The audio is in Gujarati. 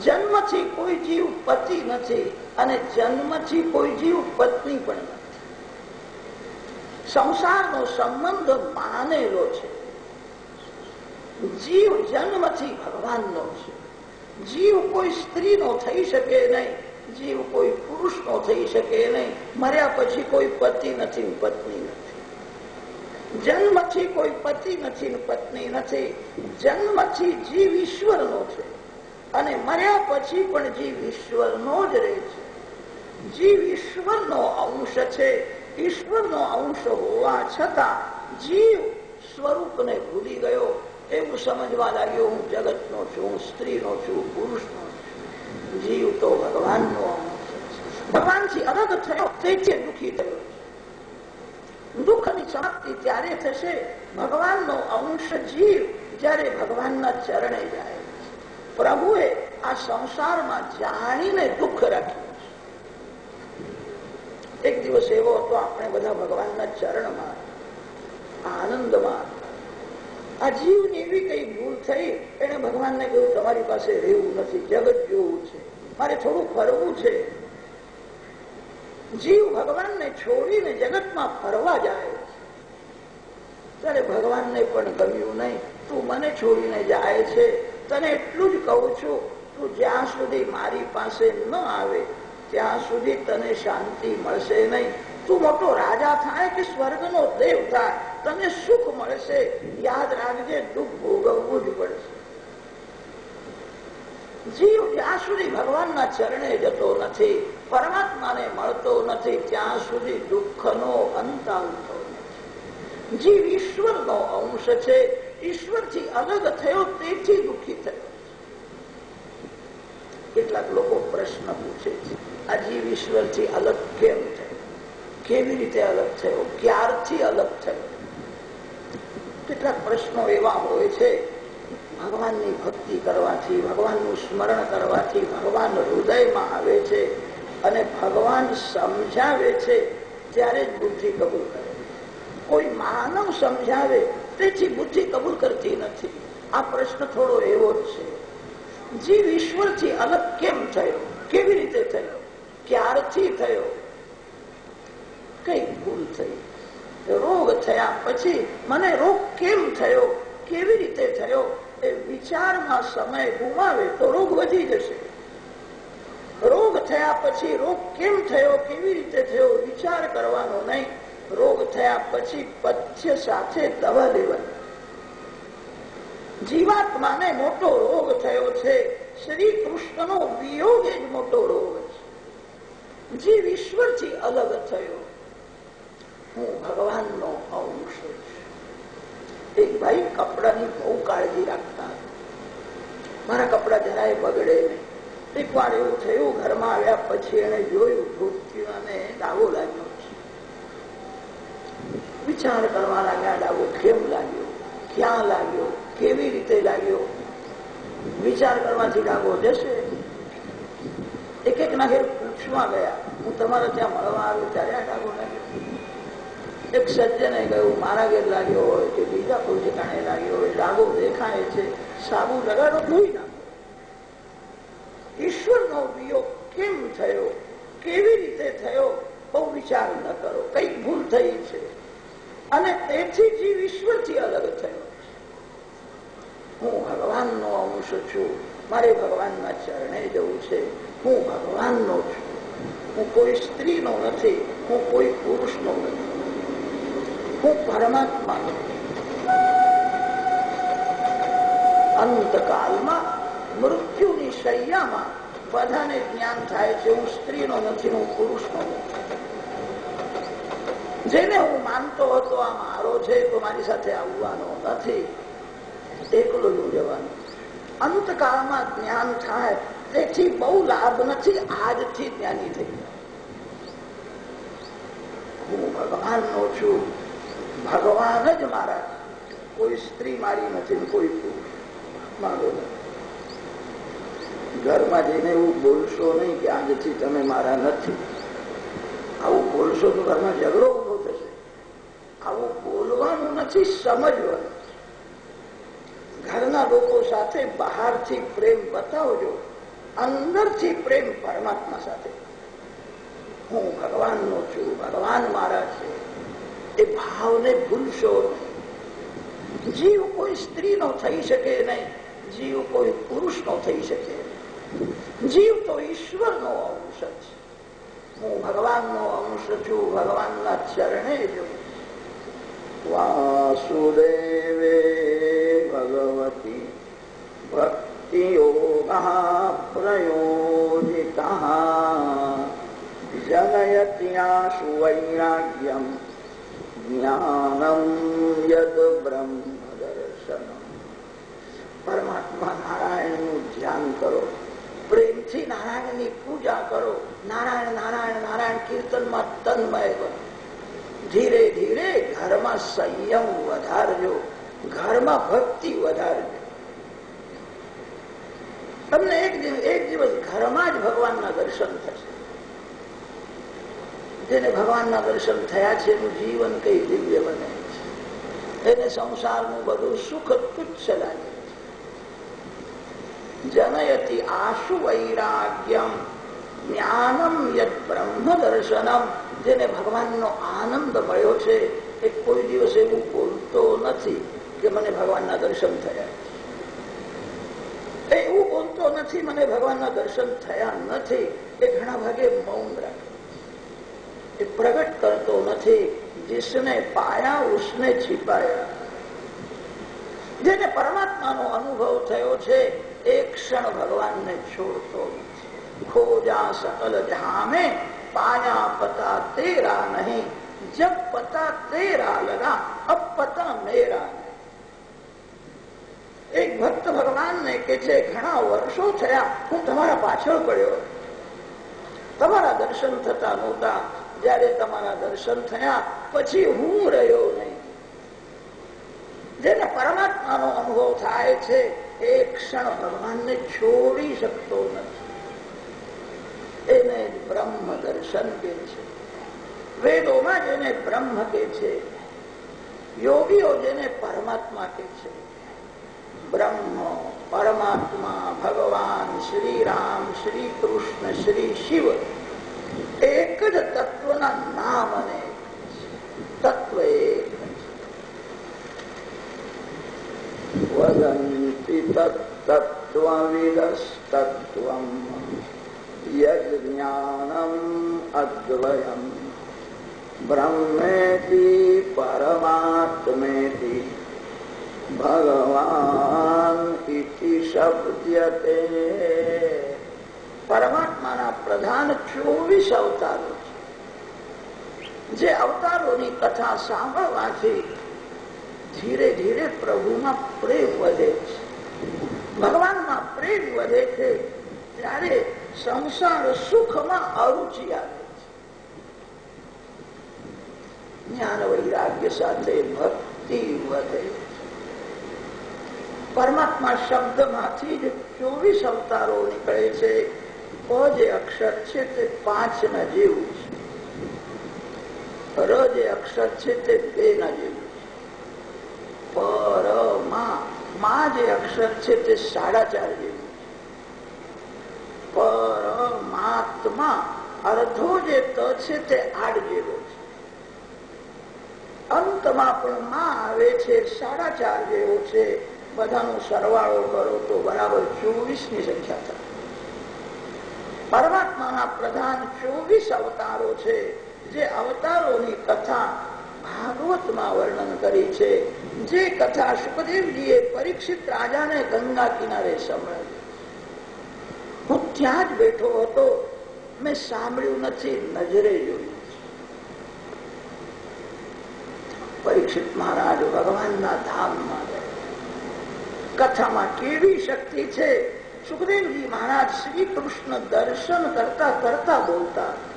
જન્મથી કોઈ જીવ પતિ નથી અને જન્મથી કોઈ જીવ પત્ની પણ નથી. સંસારનો સંબંધ માનેલો છે. જીવ જન્મથી ભગવાનનો છે. જીવ કોઈ સ્ત્રીનો થઈ શકે નહીં, જીવ કોઈ પુરુષનો થઈ શકે નહીં, મર્યા પછી કોઈ પતિ નથી પત્ની નથી. જન્મથી કોઈ પતિ નથી પત્ની નથી, જન્મથી જીવ ઈશ્વરનો છે. અને મર્યા પછી પણ જીવ ઈશ્વરનો જ રહે છે. જીવ ઈશ્વરનો અંશ છે. ઈશ્વરનો અંશ હોવા છતાં જીવ સ્વરૂપને ભૂલી ગયો. એવું સમજવા લાગ્યો, હું જગતનો છું, હું સ્ત્રીનો છું પુરુષનો છું. જીવ તો ભગવાનનો અંશ છે. ભગવાનથી અલગ થયો તેથી દુઃખી થયો. દુઃખની સમાપ્તિ ત્યારે થશે. ભગવાનનો અંશ જીવ જ્યારે ભગવાનના ચરણે જાય. પ્રભુએ આ સંસારમાં જાણીને દુઃખ રાખ્યું એક દિવસ એવો હતો, આપણે બધા ભગવાનના ચરણમાં, આનંદમાં, આ જીવની એવી કઈ ભૂલ થઈ એને ભગવાનને કહ્યું, તમારી પાસે રહેવું નથી, જગત જોવું છે, મારે થોડું ફરવું છે. જીવ ભગવાનને છોડીને જગતમાં ફરવા જાય ત્યારે ભગવાનને પણ ગમ્યું નહીં, તું મને છોડીને જાય છે. તને એટલું જ કહું છું, તું જ્યાં સુધી મારી પાસે ન આવે, ત્યાં સુધી તને શાંતિ મળશે નહીં. તું મોટો રાજા થાય કે સ્વર્ગનો દેવ થાય, તને સુખ મળશે. યાદ રાખજે, દુઃખ ભોગવવું જ પડશે. જીવ જ્યાં સુધી ભગવાનના ચરણે જતો નથી, પરમાત્માને મળતો નથી, ત્યાં સુધી દુઃખનો અંત આવતો નથી. જીવ ઈશ્વરનો અંશ છે ઈશ્વરથી અલગ થયો તેથી દુઃખી થયો. કેટલાક લોકો પ્રશ્ન પૂછે છે આ જીવ ઈશ્વરથી અલગ કેમ થયો? કેવી રીતે અલગ થયો? ક્યારથી અલગ થયો? કેટલાક પ્રશ્નો એવા હોય છે, ભગવાનની ભક્તિ કરવાથી, ભગવાનનું સ્મરણ કરવાથી ભગવાન હૃદયમાં આવે છે અને ભગવાન સમજાવે છે ત્યારે જ બુદ્ધિ કબૂલ કરે કોઈ માનવ સમજાવે તેથી બુદ્ધિ કબૂલ કરતી નથી. આ પ્રશ્ન થોડો એવો છે. જીવ ઈશ્વરથી અલગ કેમ થયો? કેવી રીતે થયો? ક્યારથી થયો? કઈ ભૂલ થઈ? રોગ થયા પછી મને રોગ કેમ થયો? કેવી રીતે થયો? એ વિચારમાં સમય ગુમાવે તો રોગ વધી જશે. રોગ થયા પછી રોગ કેમ થયો? કેવી રીતે થયો? વિચાર કરવાનો નહીં. રોગ થયા પછી પથ્ય સાથે દવા લેવાની. જીવાત્માને મોટો રોગ થયો છે. શ્રી કૃષ્ણનો વિયોગ જ મોટો રોગ છે. જીવ ઈશ્વરથી અલગ થયો. હું ભગવાનનો અંશ એક ભાઈ કપડાની બહુ કાળજી રાખતા મારા કપડા જરાય બગડે નહીં. એક વાર એવું થયું, ઘરમાં આવ્યા પછી એને જોયું ધોતીને ડાબો લાગ્યો. વિચાર કરવા લાગ્યા ડાવો કેમ લાગ્યો? ક્યાં લાગ્યો? કેવી રીતે લાગ્યો? વિચાર કરવાથી ડાબો જશે? એક એક ના ઘેર પૂછવા ગયા. હું તમારે ત્યાં મળવા આવ્યો ત્યારે આ ડાબો લાગ્યો. એક સજ્જને કહ્યું, મારા ઘેર લાગ્યો હોય કે બીજા કોઈ ઠેકાણે લાગ્યો હોય. ડાબો દેખાય છે. સાબુ લગાડો, ધોઈ નાખો ઈશ્વરનો વિયોગ કેમ થયો કેવી રીતે થયો બહુ વિચાર ન કરો કઈ ભૂલ થઈ છે અને તેથી જીવ ઈશ્વરથી અલગ થયો હું ભગવાનનો અંશ છું. મારે ભગવાનના ચરણે જવું છે. હું ભગવાનનો છું. હું કોઈ સ્ત્રીનો નથી. હું કોઈ પુરુષનો નથી. હું પરમાત્મા અંતકાલમાં મૃત્યુની શૈયામાં બધાને જ્ઞાન થાય છે. હું સ્ત્રીનો નથી, હું પુરુષનો નથી. જેને હું માનતો હતો, આ મારો છે, તો મારી સાથે આવવાનો નથી. એકલો જ જવાનું અંતકાળમાં જ્ઞાન થાય, તેથી બહુ લાભ નથી, આજથી જ્ઞાની થઈ હું ભગવાનનો છું. ભગવાન જ મારા કોઈ સ્ત્રી મારી નથી કોઈ મારો ઘરમાં જઈને એવું બોલશો નહીં કે આજથી તમે મારા નથી. આવું બોલશો તો ઘરમાં ઝઘડો આવું બોલવાનું નથી, સમજવાનું. ઘરના લોકો સાથે બહારથી પ્રેમ બતાવજો, અંદરથી પ્રેમ પરમાત્મા સાથે. હું ભગવાનનો છું, ભગવાન મારા છે. એ ભાવને ભૂલશો જીવ કોઈ સ્ત્રીનો થઈ શકે નહીં, જીવ કોઈ પુરુષનો થઈ શકે જીવ તો ઈશ્વરનો અંશ છે. હું ભગવાનનો અંશ છું, ભગવાનના ચરણે જઉં વાસુદેવે ભગવતી ભક્તિયોગ પ્રયોજિત જનયત્યાશુ વૈરાગ્યમ જ્ઞાનમ યદ બ્રહ્મ દર્શન પરમાત્મા નારાયણનું ધ્યાન કરો પ્રેમથી નારાયણની પૂજા કરો નારાયણ નારાયણ નારાયણ કીર્તનમાં તન્મય બનો ધીરે ધીરે ઘરમાં સંયમ વધારજો, ઘરમાં ભક્તિ વધારજો. તમને એક એક દિવસ ઘરમાં જ ભગવાનના દર્શન થશે. જેને ભગવાનના દર્શન થયા છે, એનું જીવન કઈ દિવ્ય બને છે. એને સંસારનું બધું સુખ તુચ્છ લાગે જનયતી આશુ વૈરાગ્યમ, જ્ઞાનમ યદ બ્રહ્મ દર્શનમ. જેને ભગવાનનો આનંદ મળ્યો છે એ કોઈ દિવસ એવું બોલતો નથી કે મને ભગવાનના દર્શન થયા. એવું બોલતો નથી, મને ભગવાનના દર્શન થયા નથી. એ ઘણા ભાગે મૌન રાખે. એ પ્રગટ કરતો નથી, જેસને પાયા, ઉસને છીપાયા. જેને પરમાત્માનો અનુભવ થયો છે, એ ક્ષણ ભગવાનને છોડતો નથી. ખોજા સકલ જામે, પાયા પતા તેરા નહીં. જબ પતા તેરા લગા અબ પતા મેરા એક ભક્ત ભગવાનને કે છે ઘણા વર્ષો થયા હું તમારા પાછળ પડ્યો. તમારા દર્શન થતા નહોતા. જયારે તમારા દર્શન થયા, પછી હું રહ્યો નહીં. જેને પરમાત્માનો અનુભવ થાય છે, એ ક્ષણ ભગવાનને છોડી શકતો નથી. એને બ્રહ્મ દર્શન કે છે. વેદોમાં જેને બ્રહ્મ કે છે, યોગીઓ જેને પરમાત્મા કે છે, બ્રહ્મ, પરમાત્મા, ભગવાન શ્રી રામ શ્રી કૃષ્ણ શ્રી શિવ, એક જ તત્વના નામ અને તત્વ એક વદંતિ તત્ત્વવિદસ્તત્વમ યજ્ઞાનમ અદ્વયમ. બ્રહ્મેતિ, પરમાત્મેતિ, ભગવાન ઇતિ પરમાત્માના પ્રધાન ચોવીસ અવતારો છે. જે અવતારોની કથા સાંભળવાથી ધીરે ધીરે પ્રભુમાં પ્રેમ વધે છે. ભગવાનમાં પ્રેમ વધે છે, ત્યારે સંસાર સુખમાં અરુચિ આવે છે જ્ઞાન વૈરાગ્ય સાથે ભક્તિ વધે પરમાત્મા શબ્દમાંથી જ ચોવીસ અવતારો નીકળે છે. જે અક્ષર છે તે પાંચ ના જેવું છે. ર જે અક્ષર છે તે બે ના જેવું છે. પર મા જે અક્ષર છે તે સાડા ચાર જેવું છે. પરમાત્મા અર્ધો જે ત છે તે આઠ જેવો છે. અંતમાં પણ માં આવે છે, સાડા ચાર જેવો છે. બધાનો સરવાળો કરો તો બરાબર ચોવીસની સંખ્યા થાય. પરમાત્માના પ્રધાન ચોવીસ અવતારો છે, જે અવતારોની કથા ભાગવતમાં વર્ણન કરી છે. જે કથા સુખદેવજીએ પરીક્ષિત રાજાને ગંગા કિનારે સંભળાવી. હું ત્યાં જ બેઠો હતો. મેં સાંભળ્યું નથી, નજરે જોયું. પરીક્ષિત મહારાજ ભગવાનના ધામમાં કથામાં કેવી શક્તિ છે? સુખદેવજી મહારાજ શ્રી કૃષ્ણ દર્શન કરતા કરતા બોલતા